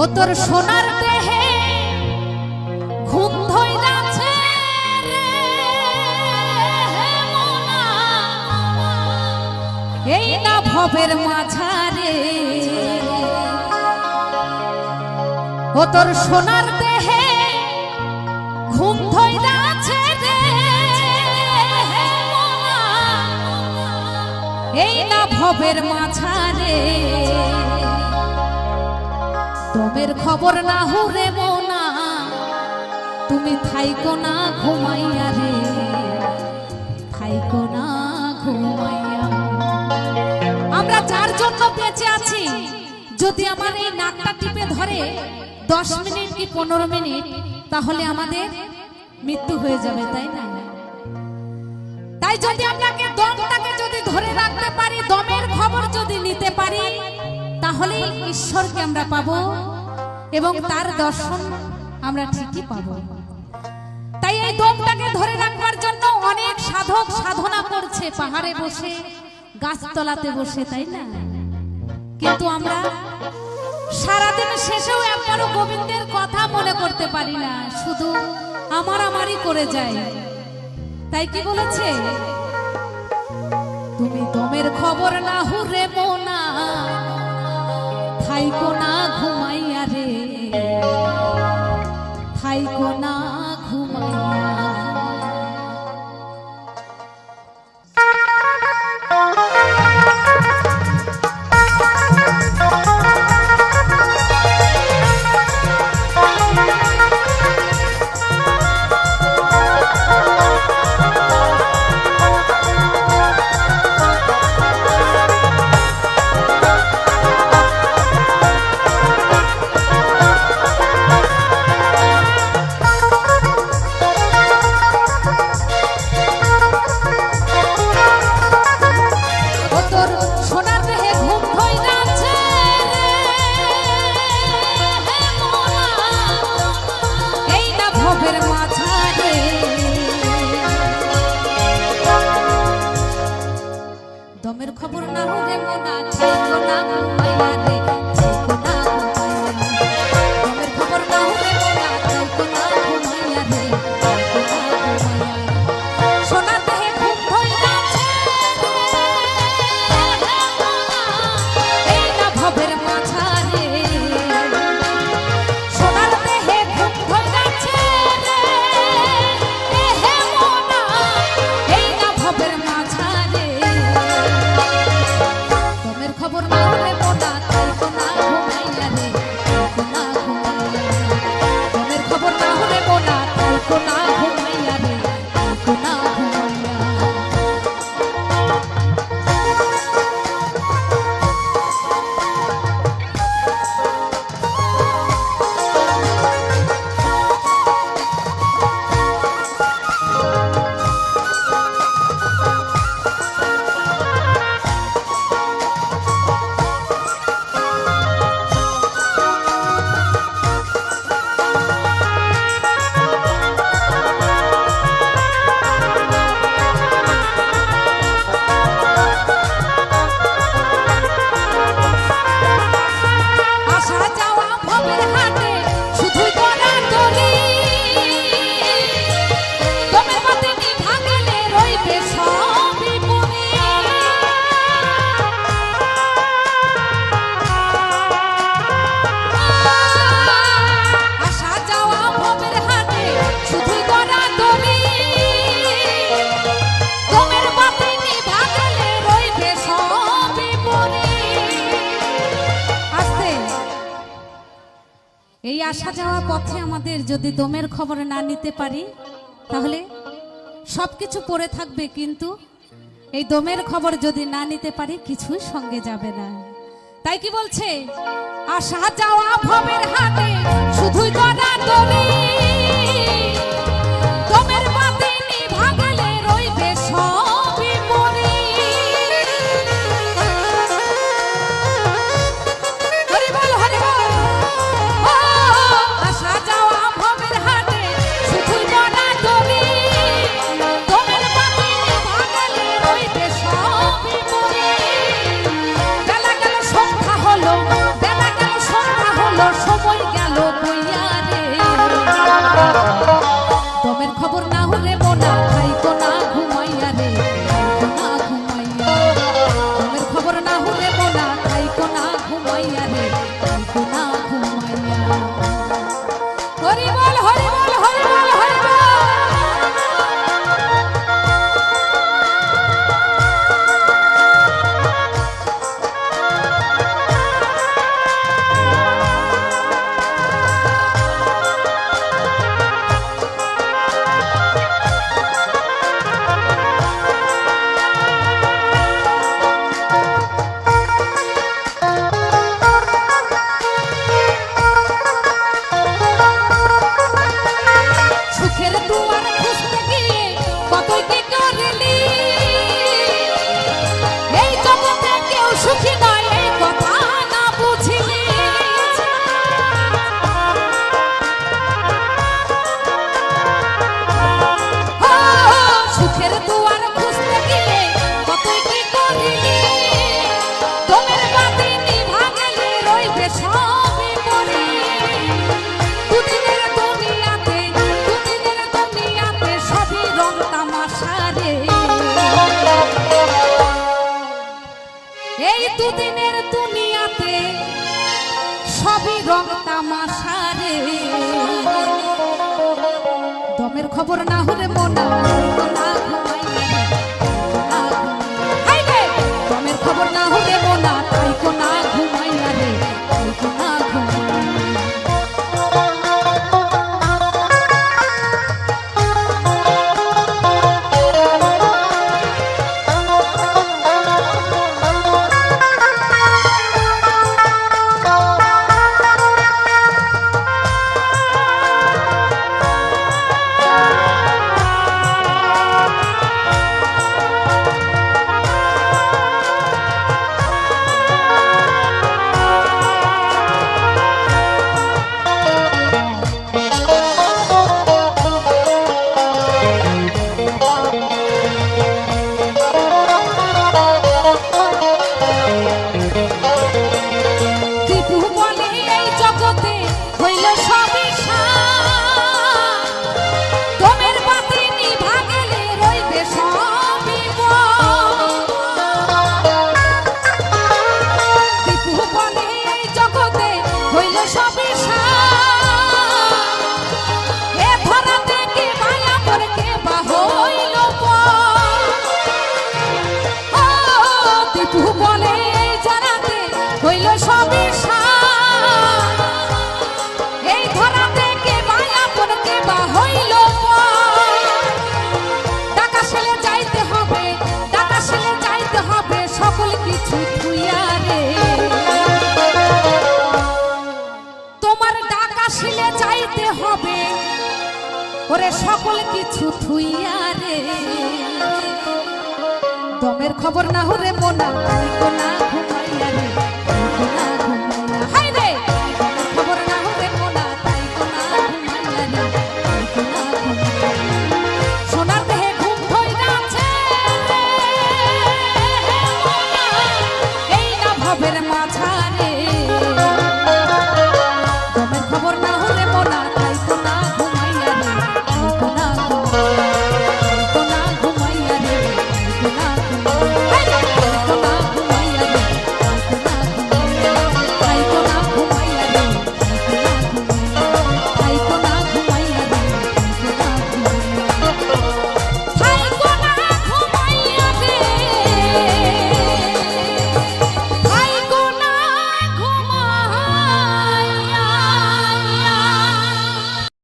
ও তোর সোনার দেহে ঘুম ধইরাছে। এই না ভবের মাঝারে ও তোর সোনার দেহে ঘুম ধইরাছে রে। এই না ভবের মাঝারে তবের খবর না হুরে মোনা। তুমি থাইকো না ঘুমাইয়া রে। থাইকো না ঘুমাইয়া। আমরা যার জন্য বেঁচে আছি। যদি আমার এই নাকটা টিপে ধরে দশ মিনিট কি পনেরো মিনিট, তাহলে আমাদের মৃত্যু হয়ে যাবে, তাই না? তাই যদি আপনাকে দমটাকে যদি ধরে রাখতে পারি, দমের খবর যদি নিতে পারি তাহলে ঈশ্বরকে আমরা পাবো এবং তার দর্শন আমরা ঠিকই পাবো। তাই এই দমটাকে ধরে রাখবার জন্য অনেক সাধক সাধনা করছে, পাহাড়ে বসে, গাছতলাতে বসে, তাই না? কিন্তু আমরা সারাদিন শেষেও একবারও গোবিন্দের কথা মনে করতে পারি না, শুধু আমার আমারই করে যায়। তাই কি বলেছে? তুমি দমের খবর না হুরে মোনা থাইকো না। এই আসা যাওয়া পথে আমাদের যদি দমের খবর না নিতে পারি, তাহলে সব কিছু পড়ে থাকবে কিন্তু এই দমের খবর যদি না নিতে পারি, কিছুই সঙ্গে যাবে না। তাই কি বলছে? আসা যাওয়া ভবের হাতে শুধুই না দমের দুদিনের দুনিয়াতে সবই রং তামাশারে। দমের খবর না হলে মনা দমের খবর না হলে মনা ওরে সকল কিছু থুইয়া রে। দমের খবর না হরে মোনা না।